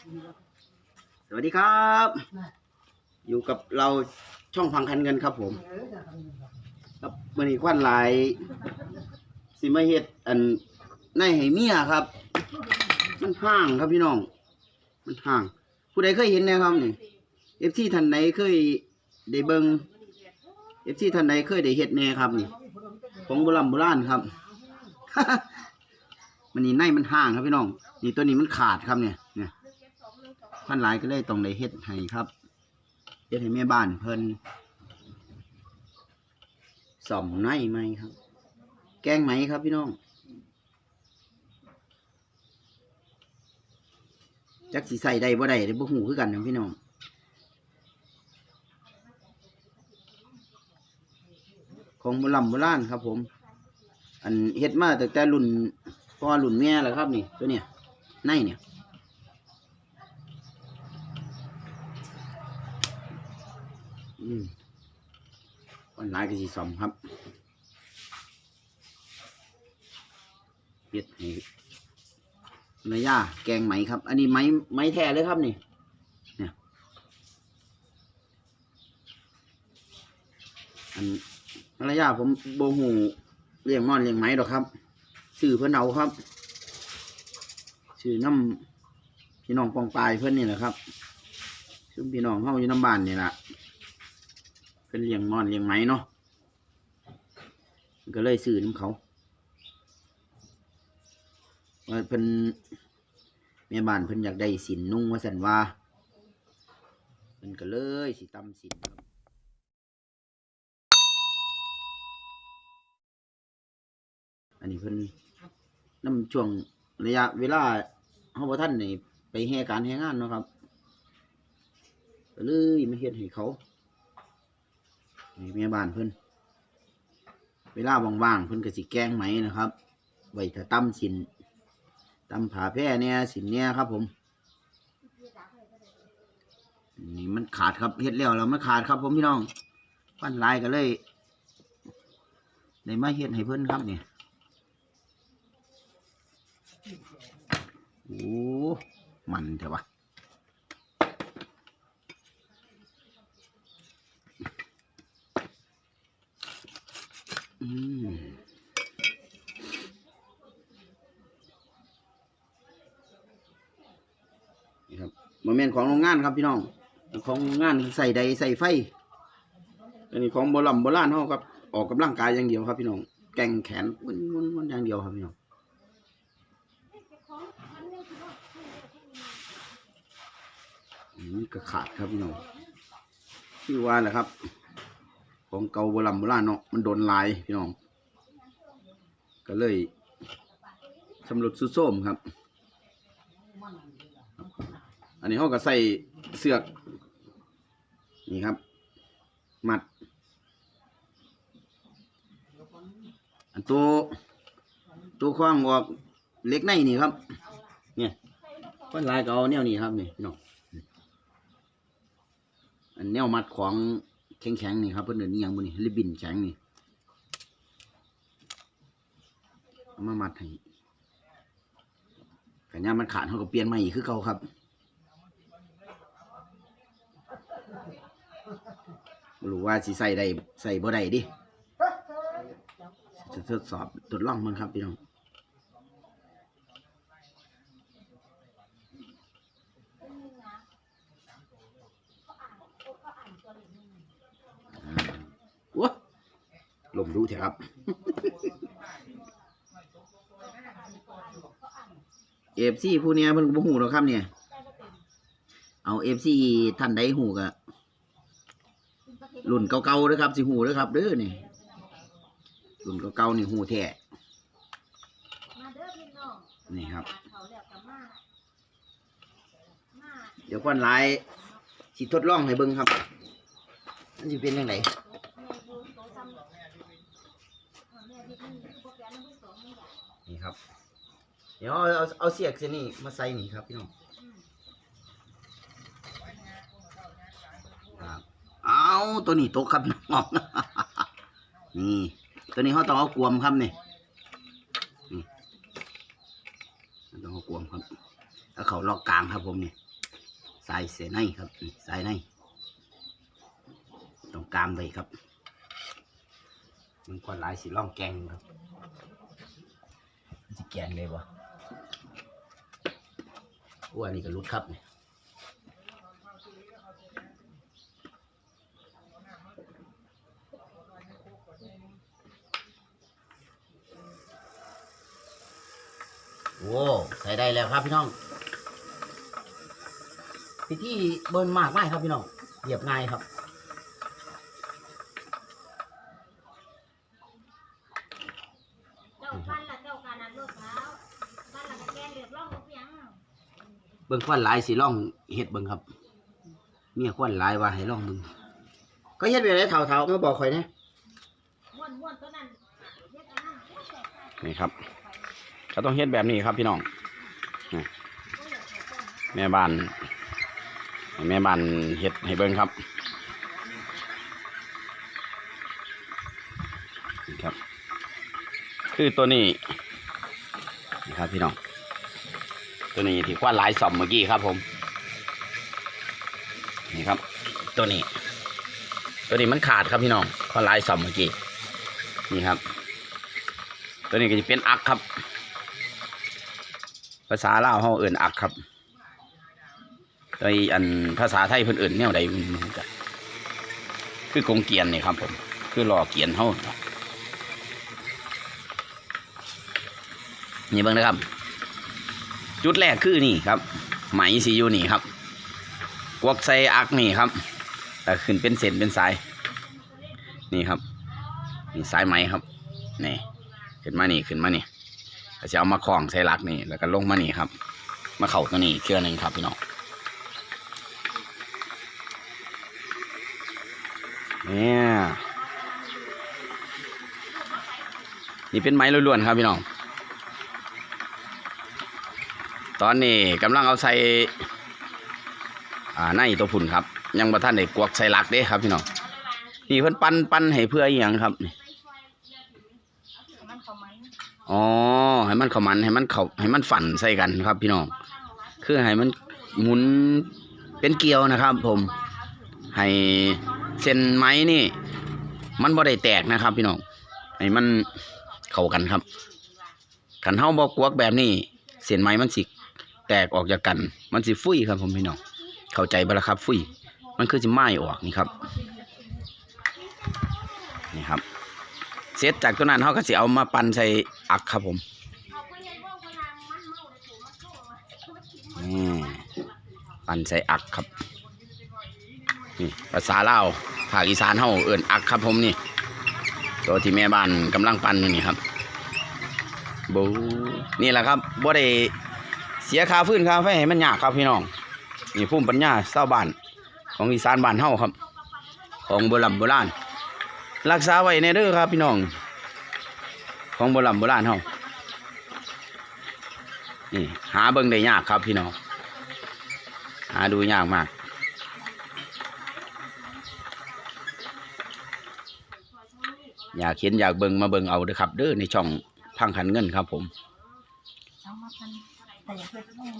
สวัสดีครับ อยู่กับเราช่องพังคันเงินครับผม ครับมื่อนี้ควันหลายสิมาเฮ็ดอันในให้เมียครับ มันห่างครับพี่น้อง มันห่าง ผู้ใดเคยเห็นน่ครับนี่เอฟซีท่านไหนเคยได้เบิงเอฟซีท่านใดเคยได้เฮ็ดแน่ครับนี่ของโบราณโบราณครับมันนี่ในมันห่างครับพี่น้อง นี่ตัวนี้มันขาดครับเนี่ยเนี่ย พันหลายก็เลยต้องได้เฮ็ดให้ครับเฮ็ดให้แม่บ้านเพิ่นส่อมในไหมครับ แกงไหมครับพี่น้องจักสิใส่ได้บ่ได้เด้บ่ฮู้คือกันนะพี่น้องของโบราณโบราณครับผม อันเฮ็ดมาตั้งแต่รุ่นพ่อรุ่นแม่แล้วครับนี่ ตัวเนี้ยในเนี่ย อืมวันหลายก็สิซ่อมครับเฮ็ดให้เนื้อย่าแกงไหมครับ อันนี้ไหมไหมแท้เลยครับนี่เนี่ยอันภรรยาผมโบหูเลี้ยงม่อนเลี้ยงไหมดอกครับสื่อเพื่อนเอาครับสื่อน้ำพี่น้องปองปลายเพื่อนนี่แหละครับซึ่งพี่น้องเข้าอยู่น้ำบ้านนี่แหละ เพื่อนเลี้ยงมอนเลี้ยงไหมเนาะก็เลยสื่อน้ำเขาว่าเพิ่นแม่บ้านเพิ่นอยากได้สินนุ่งว่าสันว่าเพิ่นก็เลยสิตำสินครับอันนี้เพิ่นน้ำช่วงระยะเวลาเฮาบ่ทันนี่ไปแห่การแห่งานเนาะครับก็เลยมาเฮ็ดให้เขา นี่แม่บ้านเพิ่นเวลาว่างๆเพิ่นก็สิแกงไหมนะครับไว้ถ้าตำสินตำผาแพร่เนี่ยสินเนี่ยครับ ผม นี่มันขาดครับเฮ็ดแล้วแล้วมันขาดครับ ผมพี่น้องฟันลายก็เลยได้มาเฮ็ดให้เพิ่นครับเนี่ยโอ้มันเถอะวะ นี่ครับโมเมนต์ของโรงงานครับพี่น้อง ของโรงงานใส่ใดใส่ไฟ อันนี้ของโบราณโบราณเขาครับออกกำลังกายอย่างเดียวครับพี่น้อง แกงแขนมันมันมันอย่างเดียวครับพี่น้องอืมก็ขาดครับพี่น้องที่ว่าแหละครับ ของเก่าโบราณโบราณเนาะมันโดนลายพี่น้อง ก็เลยสำรุดสุดโทรมครับ อันนี้เขาก็ใส่เสือก นี่ครับ มัด อันตัวตัวข้างออกเล็กในนี่ครับ เนี่ยคนลายก็เอาแนวนี้ครับนี่พี่น้องอันแนวมัดของ แข็งแข็งนี่ครับเพื่อนเดินนี่ยังบุนี่ริบบินแข็งนี่เอามามัดให้ขันยามันขาดเขาก็เปลี่ยนใหม่อีกคือเก่าครับรู้ว่าสิใส่ได้ใส่บ่ได้ดิทดสอบทดลองมันครับพี่น้องว้า ลมรู้เถอะครับ เอฟซีผู้เนี้ยเพิ่นบ่ฮู้หรอกครับเนี่ย เอาเอฟซีท่านใดฮู้ก็รุ่นเก่าๆด้อครับสิฮู้เด้อครับเด้อนี่รุ่นเก่าๆนี่ฮู้แท้มาเด้อพี่น้องนี่ครับ เดี๋ยวก่อนหลายสิทดลองให้เบิ่งครับมันสิเป็นจังได แม่ดูโตซ้ำแม่ที่นี่พวกแกนั่งสองไม่ได้ นี่ ครับ เดี๋ยวเอาเอาเอาเสียกเส้นนี้มาใส่นี่ครับพี่น้องครับเอาตัวนี้ตกครับน้องนี่ ตัวนี้เขาต้องเอากวมครับนี่นี่ต้องเอากวมครับแล้วเขาลอกกลางครับผมนี่สายเสียในครับนี่ในตรงกลางไปครับมันคนหลายสีล่องแกงครับ มันจะแกงเลยวะอ้วนนี่ก็รุดครับเนี่ยโอ้ใส่ได้แล้วครับพี่น้องพิธีเบิ้นมากไม่ครับพี่น้องเหยียบง่ายครับ เบิ่งควันหลายสิล่องเฮ็ดเบิ่งครับเมียควันหลายว่าให้ล่องเบิ่งก็เฮ็ดไปได้เท่าๆมาบอกข่อยนะม่วนม่วนตัวนั้นเฮ็ดอันนั้นโอ้ยแตกต่างนี่ครับก็ต้องเฮ็ดแบบนี้ครับพี่น้องแม่บ้านแม่บ้านเฮ็ดให้เบิ่งครับนี่ครับ คือตัวนี้นี่ครับพี่น้อง ตัวนี้ที่คว้าหลายสอมเมื่อกี้ครับ ผม นี่ครับ ตัวนี้ ตัวนี้มันขาดครับพี่น้องคว้าหลายสอมเมื่อกี้นี่ครับ ตัวนี้ก็จะเป็นอักครับ ภาษาลาวเขาเอื่นอักครับโดยอันภาษาไทยเพิ่นเอื่นแนวใดมันเหมือนกันคือกงเกียนนี่ครับผม คือรอเกียนเขานี่เบิ่งนะครับ จุดแรกคือนี่ครับ ไหมสีอยู่นี่ครับกวกใส่อักนี่ครับแต่ขึ้นเป็นเส้นเป็นสาย นี่ครับนี่สายไหมครับนี่ขึ้นมานี่ขึ้นมานี่จะเอามาคล้องใส่ลักนี่แล้วก็ลงมานี่ครับ มาเข่าตัวนี้เครื่องหนึ่งครับพี่น้องเนี่ยนี่เป็นไม้ล้วนๆครับพี่น้อง ตอนนี้กำลังเอาใส่อ่าในตัวพุ่นครับ ยังบ่ท่านได้กวกใส่ลักเด้ครับพี่น้องนี่เพิ่นปั้นปั้นให้เพื่ออหย่างครับนี่มันเข้าไหมอ๋อให้มันเข้ามันให้มันเข้าให้มันฝันใส่กันครับ พี่น้องคือให้มันหมุนเป็นเกลียวนะครับ ผม ให้เส้นไม้นี่ มันบ่ได้แตกนะครับ พี่น้องให้มันเข้ากันครับขันเฮาบ่กวกแบบนี้เส้นไม้มันสิ แตกออกจากกัน มันสิฟุ้ยครับผมพี่น้องเข้าใจบ่ละครับ ฟุ้ยมันคือสิไม้ออกนี่ครับนี่ครับเสร็จจากตัวนั้นเขาก็สิเอามาปั่นใส่อักครับผมนี่ปั่นใส่อักครับนี่ภาษาลาวภาคอีสานเฮาเอิ้นอักครับผมนี่ตัวที่แม่บ้านกำลังปั่นอยู่นี่ครับบูนี่แหละครับบ่ได้ เสียค่าฟื้นค่าไฟให้มันยากครับพี่น้องนี่ภูมิปัญญาชาบ้าน ของอีสานบ้านเฮาครับ ของโบราณโบราณรักษาไว้ในเด้อครับพี่น้อง ของโบราณโบราณเฮานี่หาเบิ่งได้ยากครับพี่น้อง หาดูยากมากอยากเห็นอยากเบิ่งมาเบิ่งเอาเด้อครับเด้อในช่องพังขันเงินครับผม เอาปั่น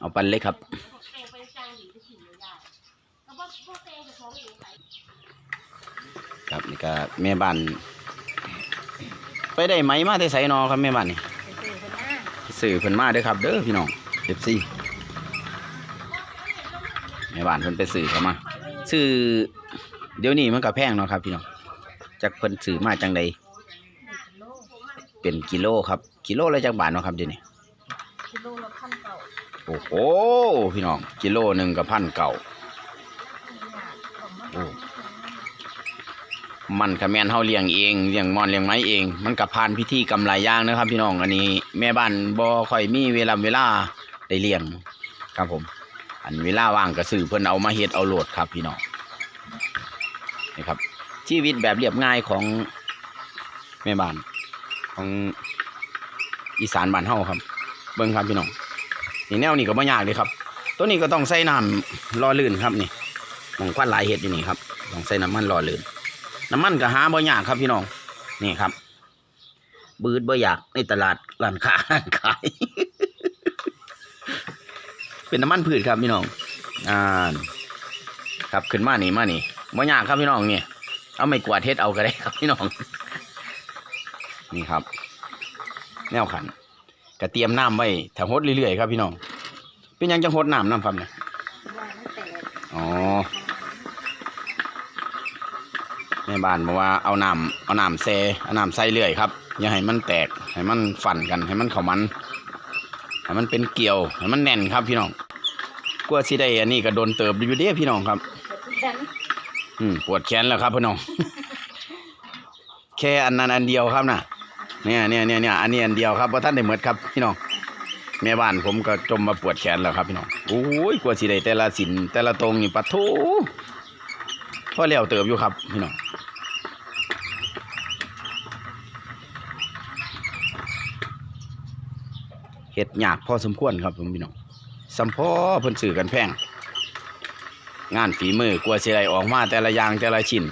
เอาปันเล็กครับเตะไปจังหลีไปสิอยู่ยายแล้วบ่บ่เตะจะของเองไปครับนี่ก็แม่บ้านไปได้ไหมมาได้ใส่นอครับแม่บ้านนี่นสื่อเพิ่นมาเด้อครับ เด้อพี่น้องเอฟซีแม่บ้านเพิ่นไปสื่อเข้ามาสื่อเดี๋ยวนี้มันก็แพงเนาะครับ พี่น้องจากเพิ่นสื่อมาจังใดเป็นกิโลครับ กิโลละจักบาทเนาะครับเดี๋ยวนี้ กิโลละพันเก่า โอ้โหพี่น้องกิโลหนึ่งกับพันเก่าโอ้มันกะแมนเฮาเลี้ยงเองเลี้ยงมอนเลี้ยงไม้เอง มันกับผ่านพิธีกรรมหลายอย่างนะครับ พี่น้องอันนี้ แม่บ้านบ่ค่อยมีเวลาเวลาได้เลี้ยงครับผม อันเวลาว่างก็ซื้อเพิ่อนเอามาเฮ็ดเอาโหลดครับ พี่น้องนี่ครับ ชีวิตแบบเรียบง่ายของแม่บ้านของอีสานบ้านเฮาครับ เบิ่งครับพี่น้อง นี่แนวนี้ก็บ่ยากเลยครับ ตัวนี้ก็ต้องใส่น้ำรอลื่นครับนี่มองควันหลายเห็ดอยู่นี่ครับต้องใส่น้ำมันรอลื่น น้ำมันก็หาบ่ยากครับพี่น้องนี่ครับ บืดบ่อยากในตลาดร้านค้าขาย เป็นน้ำมันพืชครับพี่น้องอ่าครับขึ้นมานี่มานี่บ่ยากครับพี่น้องเนี่ยเอาไม่กวาดเฮ็ดเอาก็ได้ครับพี่น้อง นี่ครับ แนวขัน กระเตรียมน้ำไว้ถ้าหดเรื่อยๆครับพี่น้องเป็นหยังจังหดน้ำน้ำครับเนี่ยว่ามันแตกอ๋อแม่บ้านบอกว่าเอาน้ำเอาน้ำแซ่เอาน้ำใส่เรื่อยครับอย่าให้มันแตกให้มันฝันกันให้มันเข้ามันให้มันเป็นเกลียวให้มันแน่นครับพี่น้องกลัวสิได้อันนี้ก็โดนเติบอยู่เด้พี่น้องครับแขนอืมปวดแขนแล้วครับพี่น้อง แค่อันนั้นอันเดียวครับน่ะ เนี่ยเนี่ยเนี่ยเนี่ยอันนี้อันเดียวครับเพราะท่านได้เหมดครับพี่น้องแม่บ้านผมก็จมมาปวดแขนแล้วครับพี่น้องโอ้ยกว่าสิได้แต่ละสินแต่ละตรงนี่ปะโถพอแล้วเติบอยู่ครับพี่น้องเห็ดหยากพอสมควรครับผมพี่น้องสัมพอเพิ่นสื่อกันแพงงานฝีมือกลัวสิได้ออกมาแต่ละอย่างแต่ละชิ้น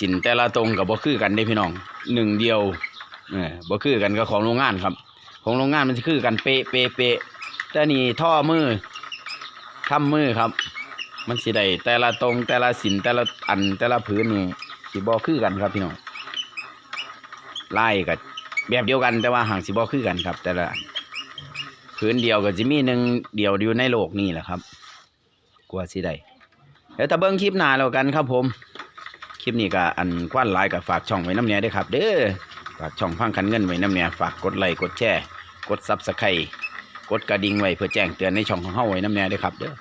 สินแต่ละตรงกับบ่คือกันเด้พี่น้องหนึ่งเดียวเออบ่คือกันกับของโรงงานครับ ของโรงงานมันจะคือกันเป๊ะเป๊ะเป๊ะแต่นี่ท่อมือทำมือครับ มันสิได้แต่ละตรงแต่ละสินแต่ละอันแต่ละผืนนี่สิบ่คือกันครับพี่น้องไลายกับแบบเดียวกันแต่ว่าห่างสิบ่คือกันครับ แต่ละอันผืนเดียวก็จะมีหนึ่งเดียวอยู่ในโลกนี่แหละครับกลัวสิได้เดี๋ยวตะเบิ้งคลิปหน้าแล้วกันครับผม คลิปนี้ก็อันควันหลายกับฝากช่องไว้น้ำเนียด้วยครับ เด้อฝากช่องพังคันเงินไว้น้ำเนียฝากกดไลค์กดแชร์กดซับสไครต์กดกระดิ่งไว้เพื่อแจ้งเตือนในช่องของเฮาไว้น้ำเนียด้วยครับเด้อ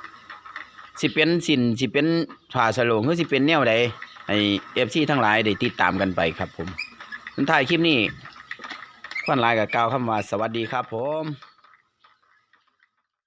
สิเป็นสินสิเป็นผ่าสโลงหรือสิเป็นแนวใดให้เอฟซีทั้งหลายได้ติดตามกันไปครับผมสุดท้ายคลิปนี้ควันหลายกับกล่าวคำว่าสวัสดีครับผม